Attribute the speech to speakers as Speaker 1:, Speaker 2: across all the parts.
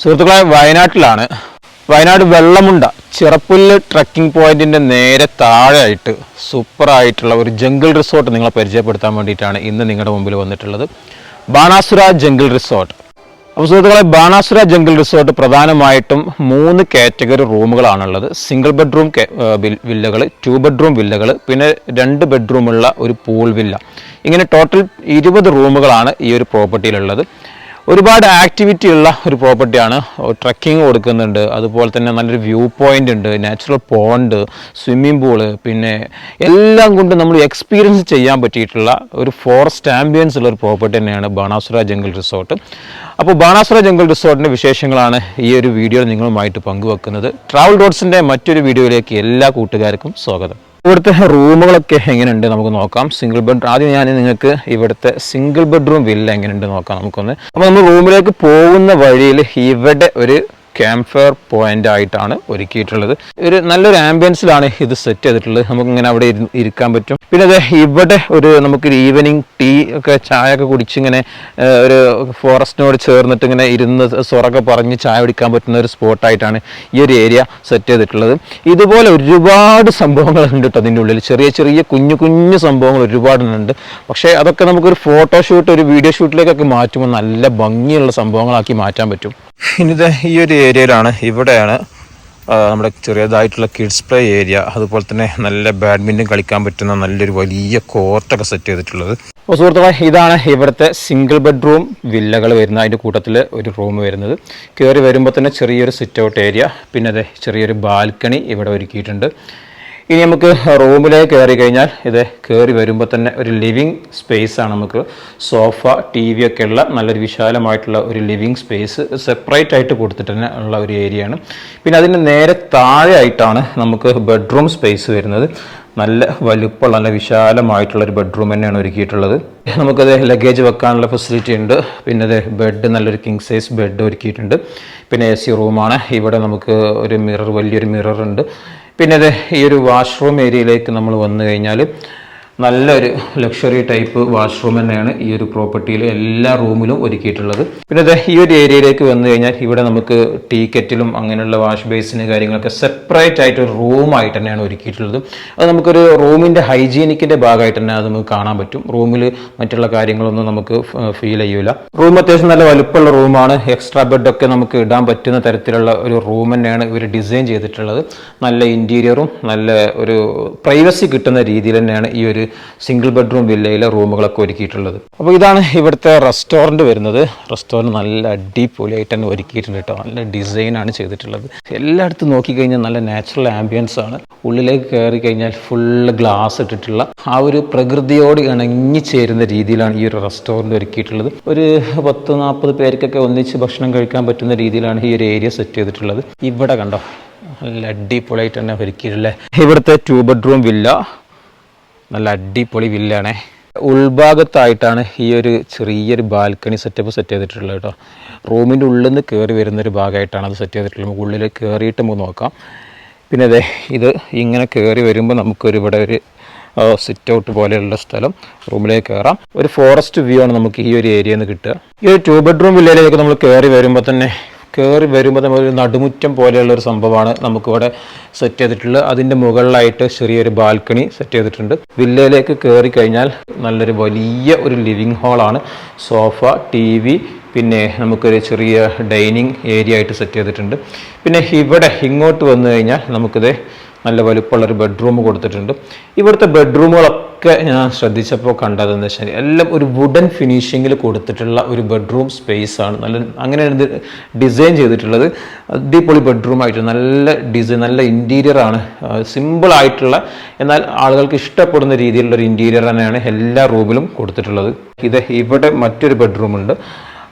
Speaker 1: സുഹൃത്തുക്കളെ വയനാട്ടിലാണ്. വയനാട് വെള്ളമുണ്ട ചിറപ്പുല്ല് ട്രക്കിംഗ് പോയിന്റിന്റെ നേരെ താഴെയായിട്ട് സൂപ്പറായിട്ടുള്ള ഒരു ജംഗിൾ റിസോർട്ട് നിങ്ങളെ പരിചയപ്പെടുത്താൻ വേണ്ടിയിട്ടാണ് ഇന്ന് നിങ്ങളുടെ മുമ്പിൽ വന്നിട്ടുള്ളത്. ബാണാസുര ജംഗിൾ റിസോർട്ട് അപ്പോൾ സുഹൃത്തുക്കളെ ബാണാസുര ജംഗിൾ റിസോർട്ട് പ്രധാനമായിട്ടും മൂന്ന് കാറ്റഗറി റൂമുകളാണുള്ളത്. സിംഗിൾ ബെഡ്റൂം വില്ലകൾ ടു ബെഡ്റൂം വില്ലകൾ പിന്നെ രണ്ട് ബെഡ്റൂമുള്ള ഒരു പൂൾ വില്ല ഇങ്ങനെ ടോട്ടൽ ഇരുപത് റൂമുകളാണ് ഈ ഒരു പ്രോപ്പർട്ടിയിലുള്ളത് ഒരുപാട് ആക്ടിവിറ്റി ഉള്ള ഒരു പ്രോപ്പർട്ടിയാണ് ട്രക്കിംഗ് കൊടുക്കുന്നുണ്ട്. അതുപോലെ തന്നെ നല്ലൊരു വ്യൂ പോയിന്റ് ഉണ്ട് നാച്ചുറൽ പോണ്ട് സ്വിമ്മിംഗ് പൂൾ പിന്നെ എല്ലാം കൊണ്ടും നമ്മൾ എക്സ്പീരിയൻസ് ചെയ്യാൻ പറ്റിയിട്ടുള്ള ഒരു ഫോറസ്റ്റ് ആംബിയൻസ് ഉള്ള ഒരു പ്രോപ്പർട്ടി തന്നെയാണ് ബാണാസുര ജംഗിൾ റിസോർട്ട് അപ്പോൾ ബാണാസുര ജംഗിൾ റിസോർട്ടിന്റെ വിശേഷങ്ങളാണ് ഈ ഒരു വീഡിയോയിൽ നിങ്ങളുമായിട്ട് പങ്കുവെക്കുന്നത്. ട്രാവൽ റോഡ്സിന്റെ മറ്റൊരു വീഡിയോയിലേക്ക് എല്ലാ കൂട്ടുകാർക്കും സ്വാഗതം. ഇവിടുത്തെ റൂമുകളൊക്കെ എങ്ങനെയുണ്ട് നമുക്ക് നോക്കാം. സിംഗിൾ ബെഡ്റൂം ആദ്യം ഞാൻ നിങ്ങൾക്ക് ഇവിടുത്തെ സിംഗിൾ ബെഡ്റൂം വില്ല എങ്ങനെയുണ്ട് നോക്കാം നമുക്കൊന്ന്. അപ്പോൾ നമ്മൾ റൂമിലേക്ക് പോകുന്ന വഴിയിൽ ഇവിടെ ഒരു ക്യാമ്പ് ഫയർ പോയിന്റ് ആയിട്ടാണ് ഒരുക്കിയിട്ടുള്ളത്. ഒരു നല്ലൊരു ആംബിയൻസിലാണ് ഇത് സെറ്റ് ചെയ്തിട്ടുള്ളത്. നമുക്ക് ഇങ്ങനെ അവിടെ ഇരിക്കാൻ പറ്റും. പിന്നെ അത് ഇവിടെ ഒരു നമുക്കൊരു ഈവനിങ് ടീ ഒക്കെ ചായ ഒക്കെ കുടിച്ച് ഇങ്ങനെ ഒരു ഫോറസ്റ്റിനോട് ചേർന്നിട്ട് ഇങ്ങനെ ഇരുന്ന് സ്വറൊക്കെ പറഞ്ഞ് ചായ കുടിക്കാൻ പറ്റുന്ന ഒരു സ്പോട്ടായിട്ടാണ് ഈ ഒരു ഏരിയ സെറ്റ് ചെയ്തിട്ടുള്ളത്. ഇതുപോലെ ഒരുപാട് സംഭവങ്ങൾ ഉണ്ട് കേട്ടോ അതിന്റെ ഉള്ളിൽ. ചെറിയ ചെറിയ കുഞ്ഞു കുഞ്ഞു സംഭവങ്ങൾ ഒരുപാടുണ്ട്. പക്ഷേ അതൊക്കെ നമുക്കൊരു ഫോട്ടോഷൂട്ട് ഒരു വീഡിയോ ഷൂട്ടിലേക്കൊക്കെ മാറ്റുമ്പോൾ നല്ല ഭംഗിയുള്ള സംഭവങ്ങളാക്കി മാറ്റാൻ പറ്റും. ഇനിത് ഈ ഒരു ഏരിയയിലാണ്. ഇവിടെയാണ് നമ്മുടെ ചെറിയതായിട്ടുള്ള കിഡ്സ് പ്ലേ ഏരിയ അതുപോലെ തന്നെ നല്ല ബാഡ്മിന്റൺ കളിക്കാൻ പറ്റുന്ന നല്ലൊരു വലിയ കോർട്ടൊക്കെ സെറ്റ് ചെയ്തിട്ടുള്ളത്. അപ്പോൾ സുഹൃത്തുക്കളെ ഇതാണ് ഇവിടുത്തെ സിംഗിൾ ബെഡ്റൂം വില്ലകൾ വരുന്ന അതിന്റെ കൂട്ടത്തിൽ ഒരു റൂം വരുന്നത്. കയറി വരുമ്പോൾ തന്നെ ചെറിയൊരു സിറ്റ് ഔട്ട് ഏരിയ പിന്നെ അതെ ചെറിയൊരു ബാൽക്കണി ഇവിടെ ഒരുക്കിയിട്ടുണ്ട്. ഇനി നമുക്ക് റൂമിലേക്ക് കയറി കഴിഞ്ഞാൽ ഇത് കയറി വരുമ്പോൾ തന്നെ ഒരു ലിവിങ് സ്പേസ് ആണ് നമുക്ക്. സോഫ ടി വി ഒക്കെ ഉള്ള നല്ലൊരു വിശാലമായിട്ടുള്ള ഒരു ലിവിങ് സ്പേസ് സെപ്പറേറ്റ് ആയിട്ട് കൊടുത്തിട്ട് തന്നെ ഉള്ള ഒരു ഏരിയയാണ് പിന്നെ അതിന് നേരെ താഴെ ആയിട്ടാണ് നമുക്ക് ബെഡ്റൂം സ്പേസ് വരുന്നത്. നല്ല വലുപ്പമുള്ള നല്ല വിശാലമായിട്ടുള്ള ഒരു ബെഡ്റൂം തന്നെയാണ് ഒരുക്കിയിട്ടുള്ളത്. നമുക്കത് ലഗേജ് വെക്കാനുള്ള ഫെസിലിറ്റി ഉണ്ട്. പിന്നെ അത് ബെഡ് നല്ലൊരു കിങ് സൈസ് ബെഡ് ഒരുക്കിയിട്ടുണ്ട്. പിന്നെ എ സി റൂമാണ് ഇവിടെ നമുക്ക് ഒരു മിറർ വലിയൊരു മിറർ ഉണ്ട്. പിന്നെ അത് ഈ ഒരു വാഷ്റൂം ഏരിയയിലേക്ക് നമ്മൾ വന്നു കഴിഞ്ഞാൽ നല്ലൊരു ലക്ഷറി ടൈപ്പ് വാഷ്റൂം തന്നെയാണ് ഈ ഒരു പ്രോപ്പർട്ടിയിൽ എല്ലാ റൂമിലും ഒരുക്കിയിട്ടുള്ളത്. പിന്നെ ഈ ഒരു ഏരിയയിലേക്ക് വന്നു കഴിഞ്ഞാൽ ഇവിടെ നമുക്ക് ടീ കെറ്റിലും അങ്ങനെയുള്ള വാഷ് ബേസിന് കാര്യങ്ങളൊക്കെ സെപ്പറേറ്റ് ആയിട്ട് ഒരു റൂമായിട്ട് തന്നെയാണ് ഒരുക്കിയിട്ടുള്ളത്. അത് നമുക്കൊരു റൂമിന്റെ ഹൈജീനിക്കിന്റെ ഭാഗമായിട്ട് തന്നെ അത് നമുക്ക് കാണാൻ പറ്റും. റൂമിൽ മറ്റുള്ള കാര്യങ്ങളൊന്നും നമുക്ക് ഫീൽ ചെയ്യൂല. റൂം അത്യാവശ്യം നല്ല വലുപ്പമുള്ള റൂമാണ് എക്സ്ട്രാ ബെഡൊക്കെ നമുക്ക് ഇടാൻ പറ്റുന്ന തരത്തിലുള്ള ഒരു റൂം തന്നെയാണ് ഇവർ ഡിസൈൻ ചെയ്തിട്ടുള്ളത്. നല്ല ഇന്റീരിയറും നല്ല ഒരു പ്രൈവസി കിട്ടുന്ന രീതിയിൽ തന്നെയാണ് ഈ ഒരു സിംഗിൾ ബെഡ്റൂം വില്ലയിലെ റൂമുകളൊക്കെ ഒരുക്കിയിട്ടുള്ളത്. അപ്പോൾ ഇതാണ് ഇവിടുത്തെ റെസ്റ്റോറന്റ് വരുന്നത്. റെസ്റ്റോറന്റ് നല്ല അടിപൊളിയായിട്ട് തന്നെ ഒരുക്കിയിട്ടുണ്ട് കേട്ടോ. നല്ല ഡിസൈനാണ് ചെയ്തിട്ടുള്ളത്. എല്ലായിടത്തും നോക്കിക്കഴിഞ്ഞാൽ നല്ല നാച്ചുറൽ ആംബിയൻസ് ആണ്. ഉള്ളിലേക്ക് കയറി കഴിഞ്ഞാൽ ഫുള്ള് ഗ്ലാസ് ഇട്ടിട്ടുള്ള ആ ഒരു പ്രകൃതിയോട് ഇണങ്ങി ചേരുന്ന രീതിയിലാണ് ഈ ഒരു റെസ്റ്റോറന്റ് ഒരുക്കിയിട്ടുള്ളത്. ഒരു പത്ത് നാൽപ്പത് പേർക്കൊക്കെ ഒന്നിച്ച് ഭക്ഷണം കഴിക്കാൻ പറ്റുന്ന രീതിയിലാണ് ഈ ഒരു ഏരിയ സെറ്റ് ചെയ്തിട്ടുള്ളത്. ഇവിടെ കണ്ടോ നല്ല അടിപൊളിയായിട്ട് തന്നെ ഒരുക്കിയിട്ടുള്ളത് ഇവിടുത്തെ ടു ബെഡ്റൂം വില്ല നല്ല അടിപൊളി വില്ലാണേ ഉൾഭാഗത്തായിട്ടാണ് ഈ ഒരു ചെറിയൊരു ബാൽക്കണി സെറ്റപ്പ് സെറ്റ് ചെയ്തിട്ടുള്ളത് കേട്ടോ. റൂമിന്റെ ഉള്ളിൽ നിന്ന് കയറി വരുന്നൊരു ഭാഗമായിട്ടാണ് അത് സെറ്റ് ചെയ്തിട്ടുള്ളത്. ഉള്ളിൽ കയറിയിട്ട് നമുക്ക് നോക്കാം. പിന്നെ അതെ ഇത് ഇങ്ങനെ കയറി വരുമ്പോൾ നമുക്കൊരു ഇവിടെ ഒരു സിറ്റ് ഔട്ട് പോലെയുള്ള സ്ഥലം. റൂമിലേക്ക് കയറാം ഒരു ഫോറസ്റ്റ് വ്യൂ ആണ് നമുക്ക് ഈ ഒരു ഏരിയയിൽ നിന്ന് കിട്ടുക. ഈ ഒരു ടു ബെഡ്റൂം വില്ലയിലേക്ക് നമ്മൾ കയറി വരുമ്പോൾ തന്നെ കയറി വരുമ്പോൾ നമ്മൾ ഒരു നടുമുറ്റം പോലെയുള്ള ഒരു സംഭവമാണ് നമുക്കിവിടെ സെറ്റ് ചെയ്തിട്ടുള്ളത്. അതിന്റെ മുകളിലായിട്ട് ചെറിയൊരു ബാൽക്കണി സെറ്റ് ചെയ്തിട്ടുണ്ട്. വില്ലയിലേക്ക് കയറി കഴിഞ്ഞാൽ നല്ലൊരു വലിയ ഒരു ലിവിങ് ഹാളാണ് സോഫ ടി വി പിന്നെ നമുക്കൊരു ചെറിയ ഡൈനിങ് ഏരിയ ആയിട്ട് സെറ്റ് ചെയ്തിട്ടുണ്ട്. പിന്നെ ഇവിടെ ഇങ്ങോട്ട് വന്നു കഴിഞ്ഞാൽ നമുക്കിത് നല്ല വലുപ്പമുള്ളൊരു ബെഡ്റൂം കൊടുത്തിട്ടുണ്ട്. ഇവിടുത്തെ ബെഡ്റൂമുകളൊക്കെ ഞാൻ ശ്രദ്ധിച്ചപ്പോൾ കണ്ടതെന്ന് വെച്ചാൽ എല്ലാം ഒരു വുഡൻ ഫിനിഷിങ്ങിൽ കൊടുത്തിട്ടുള്ള ഒരു ബെഡ്റൂം സ്പേസ് ആണ്. നല്ല അങ്ങനെ ഡിസൈൻ ചെയ്തിട്ടുള്ളത്. അടിപൊളി ബെഡ്റൂം ആയിട്ട് നല്ല ഡിസൈൻ നല്ല ഇന്റീരിയർ ആണ്. സിമ്പിൾ ആയിട്ടുള്ള എന്നാൽ ആളുകൾക്ക് ഇഷ്ടപ്പെടുന്ന രീതിയിലുള്ള ഒരു ഇന്റീരിയർ തന്നെയാണ് എല്ലാ റൂമിലും കൊടുത്തിട്ടുള്ളത്. ഇത് ഇവിടെ മറ്റൊരു ബെഡ്റൂം ഉണ്ട്.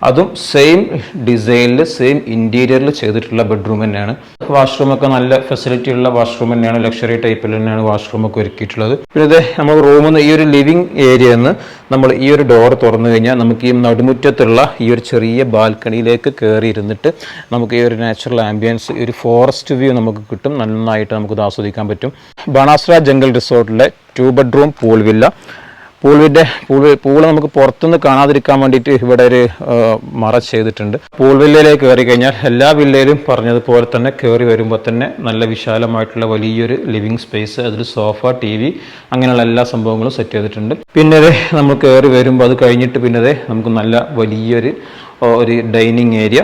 Speaker 1: അതും സെയിം ഡിസൈനിൽ സെയിം ഇന്റീരിയറിൽ ചെയ്തിട്ടുള്ള ബെഡ്റൂം തന്നെയാണ്. വാഷ്റൂമൊക്കെ നല്ല ഫെസിലിറ്റി ഉള്ള വാഷ്റൂം തന്നെയാണ് ലക്ഷറി ടൈപ്പിൽ തന്നെയാണ് വാഷ്റൂമൊക്കെ ഒരുക്കിയിട്ടുള്ളത്. പിന്നെ ഇത് നമ്മൾ റൂമിൽ നിന്ന് ഈ ഒരു ലിവിങ് ഏരിയയിൽ നിന്ന് നമ്മൾ ഈ ഒരു ഡോർ തുറന്നു കഴിഞ്ഞാൽ നമുക്ക് ഈ നടുമുറ്റത്തുള്ള ഈ ഒരു ചെറിയ ബാൽക്കണിയിലേക്ക് കയറി ഇരുന്നിട്ട് നമുക്ക് ഈ ഒരു നാച്ചുറൽ ആംബിയൻസ് ഈ ഒരു ഫോറസ്റ്റ് വ്യൂ നമുക്ക് കിട്ടും. നന്നായിട്ട് നമുക്ക് ആസ്വദിക്കാൻ പറ്റും. ബണാസ്ര ജംഗൽ റിസോർട്ടിലെ ടു ബെഡ്റൂം പൂൾ വില്ല പൂൾവിന്റെ പൂൾ പൂൾ നമുക്ക് പുറത്തുനിന്ന് കാണാതിരിക്കാൻ വേണ്ടിയിട്ട് ഇവിടെ ഒരു മറ ചെയ്തിട്ടുണ്ട്. പൂൾ വില്ലയിലേക്ക് കയറി കഴിഞ്ഞാൽ എല്ലാ വില്ലയിലും പറഞ്ഞതുപോലെ തന്നെ കയറി വരുമ്പോൾ തന്നെ നല്ല വിശാലമായിട്ടുള്ള വലിയൊരു ലിവിങ് സ്പേസ് അതിൽ സോഫ ടി വി അങ്ങനെയുള്ള എല്ലാ സംഭവങ്ങളും സെറ്റ് ചെയ്തിട്ടുണ്ട്. പിന്നെ നമ്മൾ കയറി വരുമ്പോൾ അത് കഴിഞ്ഞിട്ട് പിന്നെ നമുക്ക് നല്ല വലിയൊരു ഒരു ഡൈനിങ് ഏരിയ.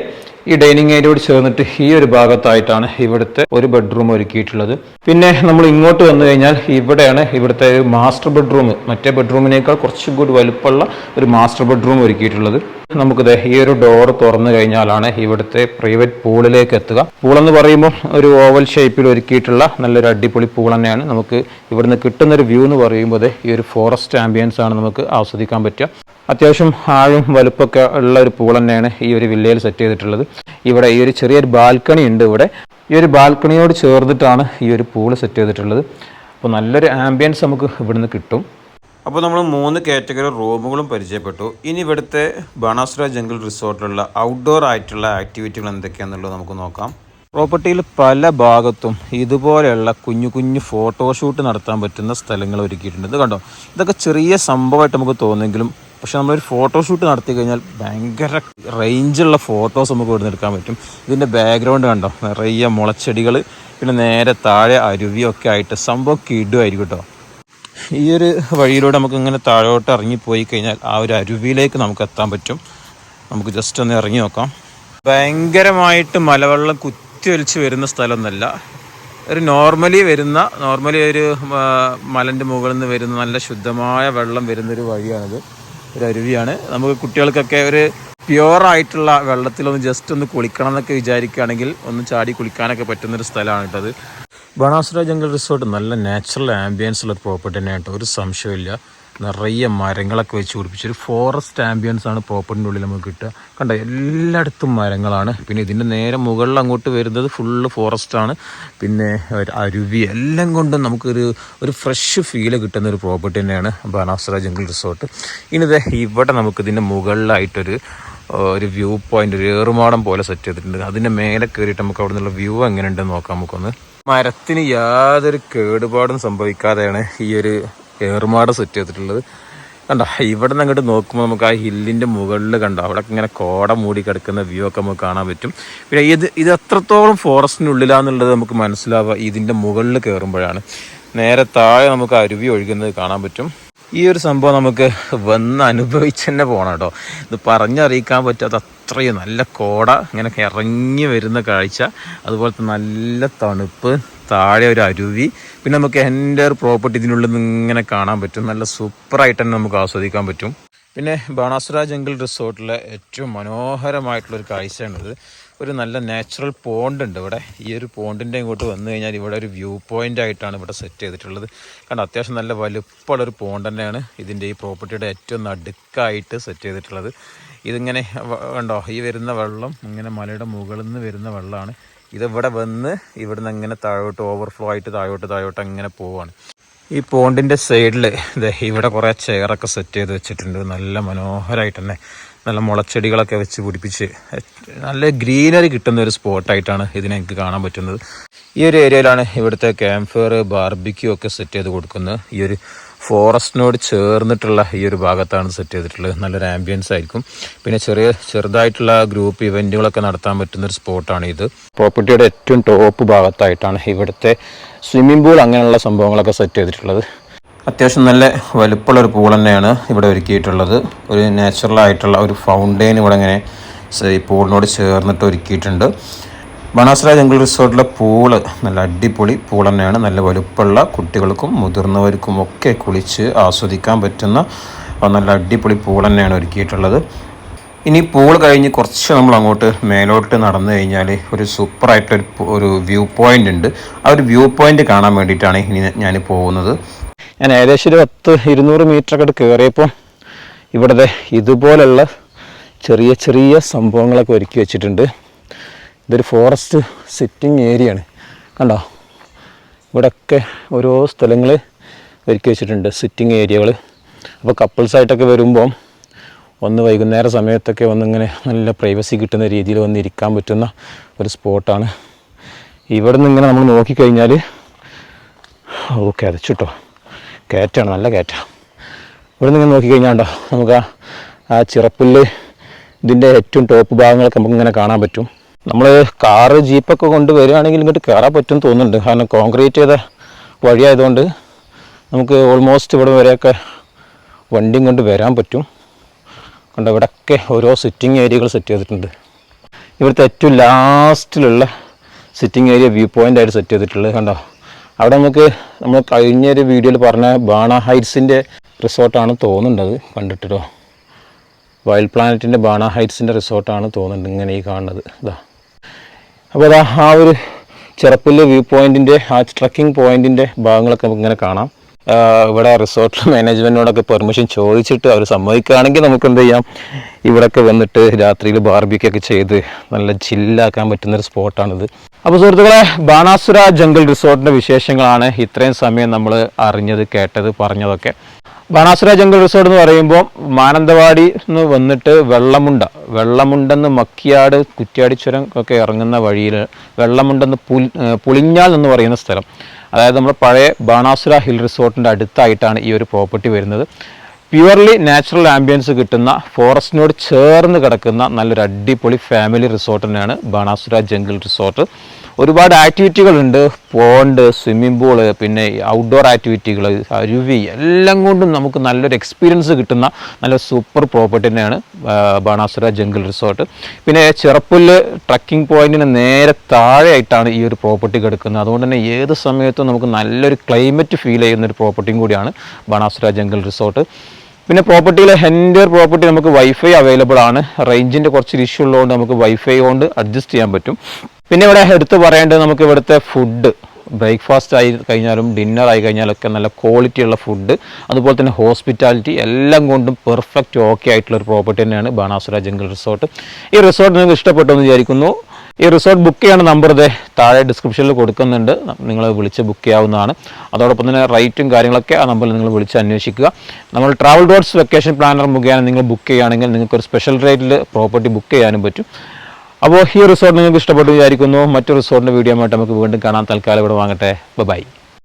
Speaker 1: ഈ ഡൈനിങ് ഏരിയയോട് ചേർന്നിട്ട് ഈ ഒരു ഭാഗത്തായിട്ടാണ് ഇവിടുത്തെ ഒരു ബെഡ്റൂം ഒരുക്കിയിട്ടുള്ളത്. പിന്നെ നമ്മൾ ഇങ്ങോട്ട് വന്നു കഴിഞ്ഞാൽ ഇവിടെയാണ് ഇവിടുത്തെ ഒരു മാസ്റ്റർ ബെഡ്റൂം. മറ്റേ ബെഡ്റൂമിനേക്കാൾ കുറച്ചും കൂടി വലുപ്പമുള്ള ഒരു മാസ്റ്റർ ബെഡ്റൂം ഒരുക്കിയിട്ടുള്ളത്. നമുക്ക് ദേ ഈ ഒരു ഡോർ തുറന്നു കഴിഞ്ഞാലാണ് ഇവിടുത്തെ പ്രൈവറ്റ് പൂളിലേക്ക് എത്തുക. പൂളെന്ന് പറയുമ്പോൾ ഒരു ഓവൽ ഷേപ്പിൽ ഒരുക്കിയിട്ടുള്ള നല്ലൊരു അടിപൊളി പൂൾ തന്നെയാണ്. നമുക്ക് ഇവിടുന്ന് കിട്ടുന്ന ഒരു വ്യൂ എന്ന് പറയുമ്പോൾ ഈ ഒരു ഫോറസ്റ്റ് ആംബിയൻസ് ആണ് നമുക്ക് ആസ്വദിക്കാൻ പറ്റുക. അത്യാവശ്യം ആഴും വലുപ്പൊക്കെ ഉള്ള ഒരു പൂൾ തന്നെയാണ് ഈ ഒരു വില്ലയിൽ സെറ്റ് ചെയ്തിട്ടുള്ളത്. ഇവിടെ ഈ ഒരു ചെറിയൊരു ബാൽക്കണി ഉണ്ട് ഇവിടെ. ഈ ഒരു ബാൽക്കണിയോട് ചേർന്നിട്ടാണ് ഈ ഒരു പൂൾ സെറ്റ് ചെയ്തിട്ടുള്ളത്. അപ്പോൾ നല്ലൊരു ആംബിയൻസ് നമുക്ക് ഇവിടുന്ന് കിട്ടും. അപ്പോൾ നമ്മൾ മൂന്ന് കാറ്റഗറി റൂമുകളും പരിചയപ്പെട്ടു. ഇനി ഇവിടുത്തെ ബാണാസുര ജംഗിൾ റിസോർട്ടിലുള്ള ഔട്ട്ഡോർ ആയിട്ടുള്ള ആക്ടിവിറ്റികൾ എന്തൊക്കെയാണെന്നുള്ളത് നമുക്ക് നോക്കാം. പ്രോപ്പർട്ടിയിൽ പല ഭാഗത്തും ഇതുപോലെയുള്ള കുഞ്ഞു കുഞ്ഞു ഫോട്ടോഷൂട്ട് നടത്താൻ പറ്റുന്ന സ്ഥലങ്ങൾ ഒരുക്കിയിട്ടുണ്ട്. ഇത് കണ്ടോ? ഇതൊക്കെ ചെറിയ സംഭവമായിട്ട് നമുക്ക് തോന്നുമെങ്കിലും പക്ഷെ നമ്മളൊരു ഫോട്ടോഷൂട്ട് നടത്തി കഴിഞ്ഞാൽ ഭയങ്കര റേഞ്ചുള്ള ഫോട്ടോസ് നമുക്ക് ഇവിടുന്ന് എടുക്കാൻ പറ്റും. ഇതിന്റെ ബാക്ക്ഗ്രൗണ്ട് കണ്ടോ? നിറയെ മുളച്ചെടികൾ പിന്നെ നേരെ താഴെ അരുവിയൊക്കെ ആയിട്ട് സംഭവം കിടുമായിരിക്കും കേട്ടോ. ഈ ഒരു വഴിയിലൂടെ നമുക്ക് ഇങ്ങനെ താഴോട്ട് ഇറങ്ങിപ്പോയി കഴിഞ്ഞാൽ ആ ഒരു അരുവിയിലേക്ക് നമുക്ക് എത്താൻ പറ്റും. നമുക്ക് ജസ്റ്റ് ഒന്ന് ഇറങ്ങി നോക്കാം. ഭയങ്കരമായിട്ട് മലവെള്ളം കുത്തി ഒലിച്ച് വരുന്ന സ്ഥലമൊന്നല്ല. ഒരു നോർമലി വരുന്ന നോർമലി ഒരു മലന്റെ മുകളിൽ നിന്ന് വരുന്ന നല്ല ശുദ്ധമായ വെള്ളം വരുന്നൊരു വഴിയാണിത്. ഒരു അരുവിയാണ്. നമുക്ക് കുട്ടികൾക്കൊക്കെ ഒരു പ്യൂർ ആയിട്ടുള്ള വെള്ളത്തിലൊന്ന് ജസ്റ്റ് ഒന്ന് കുളിക്കണം എന്നൊക്കെ വിചാരിക്കുകയാണെങ്കിൽ ഒന്ന് ചാടി കുളിക്കാനൊക്കെ പറ്റുന്നൊരു സ്ഥലമാണ് കേട്ടത് ബണാസുര ജംഗിൾ റിസോർട്ട് നല്ല നാച്ചുറൽ ആംബിയൻസ് ഉള്ള പ്രോപ്പർട്ടി തന്നെയാണ് കേട്ടോ. ഒരു സംശയമില്ല നിറയെ മരങ്ങളൊക്കെ വെച്ച് പിടിപ്പിച്ച ഒരു ഫോറസ്റ്റ് ആംബിയൻസ് ആണ് പ്രോപ്പർട്ടിന്റെ ഉള്ളിൽ നമുക്ക് കിട്ടുക. കണ്ട എല്ലായിടത്തും മരങ്ങളാണ്. പിന്നെ ഇതിന്റെ നേരെ മുകളിൽ അങ്ങോട്ട് വരുന്നത് ഫുള്ള് ഫോറസ്റ്റ് ആണ്. പിന്നെ അരുവി എല്ലാം കൊണ്ടും നമുക്കൊരു ഒരു ഫ്രഷ് ഫീൽ കിട്ടുന്ന ഒരു പ്രോപ്പർട്ടി തന്നെയാണ് ബനാസുര ജംഗിൾ റിസോർട്ട് ഇനി ഇവിടെ നമുക്കിതിന്റെ മുകളിലായിട്ടൊരു ഒരു വ്യൂ പോയിന്റ് ഒരു ഏറുമാടം പോലെ സെറ്റ് ചെയ്തിട്ടുണ്ട്. അതിന്റെ മേലെ കയറിയിട്ട് നമുക്ക് അവിടെ നിന്നുള്ള വ്യൂ എങ്ങനെയുണ്ടെന്ന് നോക്കാം നമുക്കൊന്ന്. മരത്തിന് യാതൊരു കേടുപാടും സംഭവിക്കാതെയാണ് ഈ ഒരു ഏറുമാടം സെറ്റ് ചെയ്തിട്ടുള്ളത്. കണ്ടോ ഇവിടെ നിന്ന് അങ്ങോട്ട് നോക്കുമ്പോൾ നമുക്ക് ആ ഹില്ലിന്റെ മുകളിൽ കണ്ടോ അവിടെ ഇങ്ങനെ കോട മൂടി കിടക്കുന്ന വ്യൂ ഒക്കെ നമുക്ക് കാണാൻ പറ്റും. പിന്നെ ഇത് ഇത് എത്രത്തോളം ഫോറസ്റ്റിനുള്ളിലാന്നുള്ളത് നമുക്ക് മനസ്സിലാവുക. ഇതിന്റെ മുകളിൽ കയറുമ്പോഴാണ് നേരെ താഴെ നമുക്ക് അരുവി ഒഴുകുന്നത് കാണാൻ പറ്റും. ഈ ഒരു സംഭവം നമുക്ക് വന്ന് അനുഭവിച്ച് തന്നെ പോകണം കേട്ടോ. ഇത് പറഞ്ഞറിയിക്കാൻ പറ്റാത്ത അത്രയും നല്ല കോട ഇങ്ങനെ ഇറങ്ങി വരുന്ന കാഴ്ച. അതുപോലത്തെ നല്ല തണുപ്പ്. താഴെ ഒരു അരുവി. പിന്നെ നമുക്ക് എന്റെ പ്രോപ്പർട്ടി ഇതിനുള്ളിൽ നിന്ന് ഇങ്ങനെ കാണാൻ പറ്റും. നല്ല സൂപ്പറായിട്ട് തന്നെ നമുക്ക് ആസ്വദിക്കാൻ പറ്റും. പിന്നെ ബാണാസുര ജംഗിൾ റിസോർട്ടിലെ ഏറ്റവും മനോഹരമായിട്ടുള്ളൊരു കാഴ്ചയാണിത്. ഒരു നല്ല നാച്ചുറൽ പോണ്ട് ഉണ്ട് ഇവിടെ. ഈ ഒരു പോണ്ടിന്റെ ഇങ്ങോട്ട് വന്നു കഴിഞ്ഞാൽ ഇവിടെ ഒരു വ്യൂ പോയിന്റ് ആയിട്ടാണ് ഇവിടെ സെറ്റ് ചെയ്തിട്ടുള്ളത്. കാരണം അത്യാവശ്യം നല്ല വലുപ്പമുള്ള ഒരു പോണ്ട് തന്നെയാണ് ഇതിന്റെ ഈ പ്രോപ്പർട്ടിയുടെ ഏറ്റവും നടുക്കായിട്ട് സെറ്റ് ചെയ്തിട്ടുള്ളത്. ഇതിങ്ങനെ കണ്ടോ? ഈ വരുന്ന വെള്ളം ഇങ്ങനെ മലയുടെ മുകളിൽ നിന്ന് വരുന്ന വെള്ളമാണ്. ഇതിവിടെ വന്ന് ഇവിടുന്ന് ഇങ്ങനെ താഴോട്ട് ഓവർഫ്ലോ ആയിട്ട് താഴോട്ട് താഴോട്ട് അങ്ങനെ പോവാണ്. ഈ പോണ്ടിന്റെ സൈഡിൽ ഇത് ഇവിടെ കുറേ ചെയറൊക്കെ സെറ്റ് ചെയ്ത് വെച്ചിട്ടുണ്ട്. നല്ല മനോഹരമായിട്ട് തന്നെ നല്ല മുളച്ചെടികളൊക്കെ വെച്ച് പിടിപ്പിച്ച് നല്ല ഗ്രീനറി കിട്ടുന്ന ഒരു സ്പോട്ടായിട്ടാണ് ഇതിനെ എനിക്ക് കാണാൻ പറ്റുന്നത്. ഈ ഒരു ഏരിയയിലാണ് ഇവിടുത്തെ ക്യാമ്പ് ഫയർ ബാർബിക്യൂ ഒക്കെ സെറ്റ് ചെയ്ത് കൊടുക്കുന്നത്. ഈ ഒരു ഫോറസ്റ്റിനോട് ചേർന്നിട്ടുള്ള ഈ ഒരു ഭാഗത്താണ് സെറ്റ് ചെയ്തിട്ടുള്ളത്. നല്ലൊരു ആംബിയൻസ് ആയിരിക്കും. പിന്നെ ചെറിയ ചെറുതായിട്ടുള്ള ഗ്രൂപ്പ് ഇവന്റുകളൊക്കെ നടത്താൻ പറ്റുന്ന ഒരു സ്പോട്ടാണ് ഇത്. പ്രോപ്പർട്ടിയുടെ ഏറ്റവും ടോപ്പ് ഭാഗത്തായിട്ടാണ് ഇവിടുത്തെ സ്വിമ്മിംഗ് പൂൾ അങ്ങനെയുള്ള സംഭവങ്ങളൊക്കെ സെറ്റ് ചെയ്തിട്ടുള്ളത്. അത്യാവശ്യം നല്ല വലുപ്പമുള്ള ഒരു പൂൾ തന്നെയാണ് ഇവിടെ ഒരുക്കിയിട്ടുള്ളത്. ഒരു നാച്ചുറൽ ആയിട്ടുള്ള ഒരു ഫൗണ്ടെയിൻ ഇവിടെ ഇങ്ങനെ ഈ പൂളിനോട് ചേർന്നിട്ട് ഒരുക്കിയിട്ടുണ്ട്. ബണാസുര ജംഗിൾ റിസോർട്ടിലെ പൂൾ നല്ല അടിപൊളി പൂൾ തന്നെയാണ്. നല്ല വലുപ്പമുള്ള കുട്ടികൾക്കും മുതിർന്നവർക്കും ഒക്കെ കുളിച്ച് ആസ്വദിക്കാൻ പറ്റുന്ന നല്ല അടിപൊളി പൂൾ തന്നെയാണ് ഒരുക്കിയിട്ടുള്ളത്. ഇനി പൂൾ കഴിഞ്ഞ് കുറച്ച് നമ്മൾ അങ്ങോട്ട് മേലോട്ട് നടന്നു കഴിഞ്ഞാൽ ഒരു സൂപ്പറായിട്ടൊരു ഒരു വ്യൂ പോയിന്റ് ഉണ്ട്. ആ ഒരു വ്യൂ പോയിന്റ് കാണാൻ വേണ്ടിയിട്ടാണ് ഇനി ഞാൻ പോകുന്നത്. ഞാൻ ഏകദേശം ഒരു പത്ത് ഇരുന്നൂറ് മീറ്റർ ഒക്കെ കയറിയപ്പോൾ ഇവിടുത്തെ ഇതുപോലുള്ള ചെറിയ ചെറിയ സംഭവങ്ങളൊക്കെ ഒരുക്കി വെച്ചിട്ടുണ്ട്. ഇതൊരു ഫോറസ്റ്റ് സിറ്റിംഗ് ഏരിയയാണ് കണ്ടോ? ഇവിടെയൊക്കെ ഓരോ സ്ഥലങ്ങൾ ഒരുക്കി വെച്ചിട്ടുണ്ട് സിറ്റിംഗ് ഏരിയകൾ അപ്പോൾ കപ്പിൾസായിട്ടൊക്കെ വരുമ്പോൾ ഒന്ന് വൈകുന്നേര സമയത്തൊക്കെ ഒന്നിങ്ങനെ നല്ല പ്രൈവസി കിട്ടുന്ന രീതിയിൽ വന്ന് ഇരിക്കാൻ പറ്റുന്ന ഒരു സ്പോട്ടാണ് ഇവിടെ നിന്ന് ഇങ്ങനെ നമ്മൾ നോക്കിക്കഴിഞ്ഞാൽ ഓക്കെ അത് ചുട്ടോ. കയറ്റാണ് നല്ല കയറ്റ. ഇവിടെ നിന്ന് നോക്കിക്കഴിഞ്ഞാൽ ഉണ്ടോ നമുക്ക് ആ- ചിറപ്പുല്ല് ഇതിന്റെ ഏറ്റവും ടോപ്പ് ഭാഗങ്ങളൊക്കെ നമുക്ക് ഇങ്ങനെ കാണാൻ പറ്റും. നമ്മൾ കാറ് ജീപ്പൊക്കെ കൊണ്ട് വരികയാണെങ്കിൽ ഇങ്ങോട്ട് കയറാൻ പറ്റും തോന്നുന്നുണ്ട്. കാരണം കോൺക്രീറ്റ് ചെയ്ത വഴിയായതുകൊണ്ട് നമുക്ക് ഓൾമോസ്റ്റ് ഇവിടെ വരെയൊക്കെ വണ്ടിയും കൊണ്ട് വരാൻ പറ്റും. കണ്ട ഇവിടെയൊക്കെ ഓരോ സിറ്റിംഗ് ഏരിയകൾ സെറ്റ് ചെയ്തിട്ടുണ്ട്. ഇവിടുത്തെ ഏറ്റവും ലാസ്റ്റിലുള്ള സിറ്റിംഗ് ഏരിയ വ്യൂ പോയിന്റ് ആയിട്ട് സെറ്റ് ചെയ്തിട്ടുള്ളത് കണ്ടോ. അവിടെ നമുക്ക് നമ്മൾ കഴിഞ്ഞൊരു വീഡിയോയിൽ പറഞ്ഞ ബാണ ഹൈറ്റ്സിന്റെ റിസോർട്ടാണ് തോന്നുന്നത് കണ്ടിട്ടോ വൈൽഡ് പ്ലാനറ്റിന്റെ ബാണ ഹൈറ്റ്സിന്റെ റിസോർട്ടാണ് തോന്നുന്നുണ്ട് ഇങ്ങനെ ഈ കാണുന്നത്. ഇതാ അപ്പോൾ അതാ ആ ഒരു ചെറുപ്പുല്ല് വ്യൂ പോയിന്റിന്റെ ആ ട്രക്കിംഗ് പോയിന്റിന്റെ ഭാഗങ്ങളൊക്കെ നമുക്ക് ഇങ്ങനെ കാണാം ഇവിടെ റിസോർട്ട് മാനേജ്മെന്റിനോടൊക്കെ പെർമിഷൻ ചോദിച്ചിട്ട് അവർ സമ്മതിക്കുകയാണെങ്കിൽ നമുക്ക് എന്ത് ചെയ്യാം? ഇവിടെയൊക്കെ വന്നിട്ട് രാത്രിയിൽ ബാർബിക്കൊക്കെ ചെയ്ത് നല്ല ചില്ലാക്കാൻ പറ്റുന്നൊരു സ്പോട്ടാണിത് അപ്പോൾ സുഹൃത്തുക്കളെ ബാണാസുര ജംഗിൾ റിസോർട്ടിന്റെ വിശേഷങ്ങളാണ് ഇത്രയും സമയം നമ്മൾ അറിഞ്ഞത് കേട്ടത് പറഞ്ഞതൊക്കെ. ബാണാസുര ജംഗിൾ റിസോർട്ട് എന്ന് പറയുമ്പോൾ മാനന്തവാടി എന്ന് വന്നിട്ട് വെള്ളമുണ്ട വെള്ളമുണ്ടെന്ന് മക്കിയാട് കുറ്റ്യാടി ചുരം ഒക്കെ ഇറങ്ങുന്ന വഴിയിൽ വെള്ളമുണ്ടെന്ന് പുളിഞ്ഞാൽ എന്ന് പറയുന്ന സ്ഥലം. അതായത് നമ്മുടെ പഴയ ബാണാസുര ഹിൽ റിസോർട്ടിന്റെ അടുത്തായിട്ടാണ് ഈ ഒരു പ്രോപ്പർട്ടി വരുന്നത്. പ്യുവർലി നാച്ചുറൽ ആംബിയൻസ് കിട്ടുന്ന ഫോറസ്റ്റിനോട് ചേർന്ന് കിടക്കുന്ന നല്ലൊരു അടിപൊളി ഫാമിലി റിസോർട്ട് തന്നെയാണ് ബാണാസുര ജംഗിൾ റിസോർട്ട്. ഒരുപാട് ആക്ടിവിറ്റികളുണ്ട്. പോണ്ട് സ്വിമ്മിംഗ് പൂൾ പിന്നെ ഔട്ട്ഡോർ ആക്ടിവിറ്റികൾ അരുവി എല്ലാം കൊണ്ടും നമുക്ക് നല്ലൊരു എക്സ്പീരിയൻസ് കിട്ടുന്ന നല്ല സൂപ്പർ പ്രോപ്പർട്ടി തന്നെയാണ് ബാണാസുര ജംഗിൾ റിസോർട്ട് പിന്നെ ചെറുപ്പുല്ല് ട്രക്കിംഗ് പോയിന്റിന് നേരെ താഴെയായിട്ടാണ് ഈ ഒരു പ്രോപ്പർട്ടി കിടക്കുന്നത്. അതുകൊണ്ട് തന്നെ ഏത് സമയത്തും നമുക്ക് നല്ലൊരു ക്ലൈമറ്റ് ഫീൽ ചെയ്യുന്ന ഒരു പ്രോപ്പർട്ടിയും കൂടിയാണ് ബാണാസുര ജംഗിൾ റിസോർട്ട് പിന്നെ പ്രോപ്പർട്ടിയിലെ എന്റെ പ്രോപ്പർട്ടി നമുക്ക് വൈഫൈ അവൈലബിൾ ആണ്. റേഞ്ചിന്റെ കുറച്ച് ഇഷ്യൂ ഉള്ളതുകൊണ്ട് നമുക്ക് വൈഫൈ കൊണ്ട് അഡ്ജസ്റ്റ് ചെയ്യാൻ പറ്റും. പിന്നെ ഇവിടെ എടുത്ത് പറയേണ്ടത് നമുക്ക് ഇവിടുത്തെ ഫുഡ് ബ്രേക്ക്ഫാസ്റ്റ് ആയി കഴിഞ്ഞാലും ഡിന്നർ ആയി കഴിഞ്ഞാലൊക്കെ നല്ല ക്വാളിറ്റി ഉള്ള ഫുഡ് അതുപോലെ തന്നെ ഹോസ്പിറ്റാലിറ്റി എല്ലാം കൊണ്ടും പെർഫെക്റ്റ് ഓക്കെ ആയിട്ടുള്ള ഒരു പ്രോപ്പർട്ടി തന്നെയാണ് ബാണാസുര ജംഗിൾ റിസോർട്ട് ഈ റിസോർട്ട് നിങ്ങൾക്ക് ഇഷ്ടപ്പെട്ടു എന്ന് വിചാരിക്കുന്നു. ഈ റിസോർട്ട് ബുക്ക് ചെയ്യണ നമ്പർ ഇതേ താഴെ ഡിസ്ക്രിപ്ഷനിൽ കൊടുക്കുന്നുണ്ട്. നിങ്ങൾ വിളിച്ച് ബുക്ക് ചെയ്യാവുന്നതാണ്. അതോടൊപ്പം തന്നെ റേറ്റും കാര്യങ്ങളൊക്കെ ആ നമ്പറിൽ നിങ്ങൾ വിളിച്ച് അന്വേഷിക്കുക. നമ്മൾ ട്രാവൽ ഡോട്ട്സ് വെക്കേഷൻ പ്ലാനർ മുഖേന നിങ്ങൾ ബുക്ക് ചെയ്യുകയാണെങ്കിൽ നിങ്ങൾക്ക് ഒരു സ്പെഷ്യൽ റേറ്റിൽ പ്രോപ്പർട്ടി ബുക്ക് ചെയ്യാനും പറ്റും. അപ്പോൾ ഈ റിസോർട്ട് നിങ്ങൾക്ക് ഇഷ്ടപ്പെട്ടു വിചാരിക്കുന്നു. മറ്റു റിസോർട്ടിന്റെ വീഡിയോ ആയിട്ട് നമുക്ക് വീണ്ടും കാണാൻ തൽക്കാലം ഇവിടെ വാങ്ങട്ടെ. ബൈ